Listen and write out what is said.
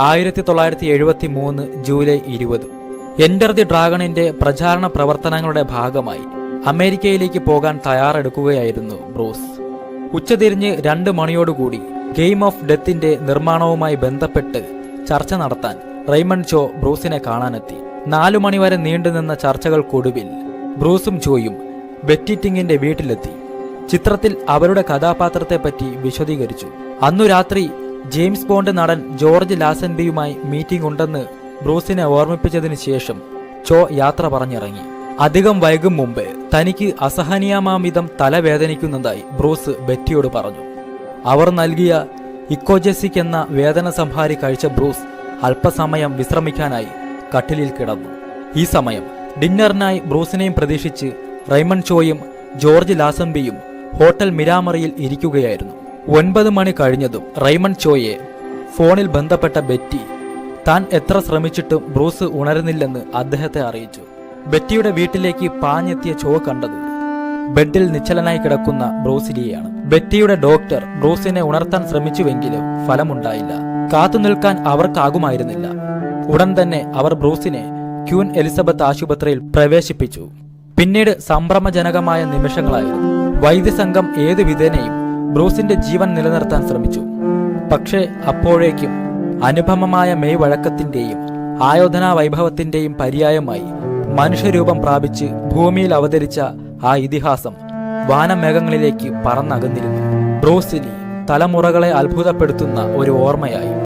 ആയിരത്തി തൊള്ളായിരത്തി എഴുപത്തി മൂന്ന് ജൂലൈ ഇരുപത്. എന്റർ ദി ഡ്രാഗണിന്റെ പ്രചാരണ പ്രവർത്തനങ്ങളുടെ ഭാഗമായി അമേരിക്കയിലേക്ക് പോകാൻ തയ്യാറെടുക്കുകയായിരുന്നു ബ്രൂസ്. ഉച്ചതിരിഞ്ഞ് രണ്ട് മണിയോടുകൂടി ഗെയിം ഓഫ് ഡെത്തിന്റെ നിർമ്മാണവുമായി ബന്ധപ്പെട്ട് ചർച്ച നടത്താൻ റെയ്മണ്ട് ചോ ബ്രൂസിനെ കാണാനെത്തി. നാലു മണിവരെ നീണ്ടുനിന്ന ചർച്ചകൾക്കൊടുവിൽ ബ്രൂസും ചോയും ബെറ്റിറ്റിങ്ങിന്റെ വീട്ടിലെത്തി. ചിത്രത്തിൽ അവരുടെ കഥാപാത്രത്തെപ്പറ്റി വിശദീകരിച്ചു. അന്നു രാത്രി ജെയിംസ് ബോണ്ട് നടൻ ജോർജ് ലാസൻബിയുമായി മീറ്റിംഗ് ഉണ്ടെന്ന് ബ്രൂസിനെ ഓർമ്മിപ്പിച്ചതിന് ശേഷം ചോ യാത്ര പറഞ്ഞിറങ്ങി. അധികം വൈകും മുമ്പ് തനിക്ക് അസഹനീയമാമിതം തലവേദനിക്കുന്നതായി ബ്രൂസ് ബെറ്റിയോട് പറഞ്ഞു. അവർ നൽകിയ ഇക്കോജെസിക് എന്ന വേദന സംഹാരി കഴിച്ച ബ്രൂസ് അല്പസമയം വിശ്രമിക്കാനായി കട്ടിലിൽ കിടന്നു. ഈ സമയം ഡിന്നറിനായി ബ്രൂസിനെയും പ്രതീക്ഷിച്ച് റൈമൺ ചോയും ജോർജ് ലാസംബിയും ഹോട്ടൽ മിരാമറിയിൽ ഇരിക്കുകയായിരുന്നു. ഒൻപത് മണി കഴിഞ്ഞതും റൈമണ്ട് ചോയെ ഫോണിൽ ബന്ധപ്പെട്ട ബെറ്റി. താൻ എത്ര ശ്രമിച്ചിട്ടും ബ്രൂസ് ഉണരുന്നില്ലെന്ന് അദ്ദേഹത്തെ അറിയിച്ചു. ബെറ്റിയുടെ വീട്ടിലേക്ക് പാഞ്ഞെത്തിയ ചോ കണ്ടത് ബെഡിൽ നിശ്ചലനായി കിടക്കുന്ന ബ്രൂസിലിയെയാണ്. ബെറ്റിയുടെ ഡോക്ടർ ബ്രൂസിനെ ഉണർത്താൻ ശ്രമിച്ചുവെങ്കിലും ഫലമുണ്ടായില്ല. കാത്തു നിൽക്കാൻ അവർക്കാകുമായിരുന്നില്ല. ഉടൻ തന്നെ അവർ ബ്രൂസിനെ ക്യൂൻ എലിസബത്ത് ആശുപത്രിയിൽ പ്രവേശിപ്പിച്ചു. പിന്നീട് സംഭ്രമജനകമായ നിമിഷങ്ങളായിരുന്നു. വൈദ്യസംഘം ഏത് വിധേനയും ബ്രൂസിന്റെ ജീവൻ നിലനിർത്താൻ ശ്രമിച്ചു. പക്ഷേ അപ്പോഴേക്കും അനുപമമായ മെയ് വഴക്കത്തിന്റെയും ആയോധനാ വൈഭവത്തിന്റെയും പര്യായമായി മനുഷ്യരൂപം പ്രാപിച്ച് ഭൂമിയിൽ അവതരിച്ച ആ ഇതിഹാസം വാനമേഘങ്ങളിലേക്ക് പറന്നകന്നിരുന്നു. ബ്രൂസിനി തലമുറകളെ അത്ഭുതപ്പെടുത്തുന്ന ഒരു ഓർമ്മയായി.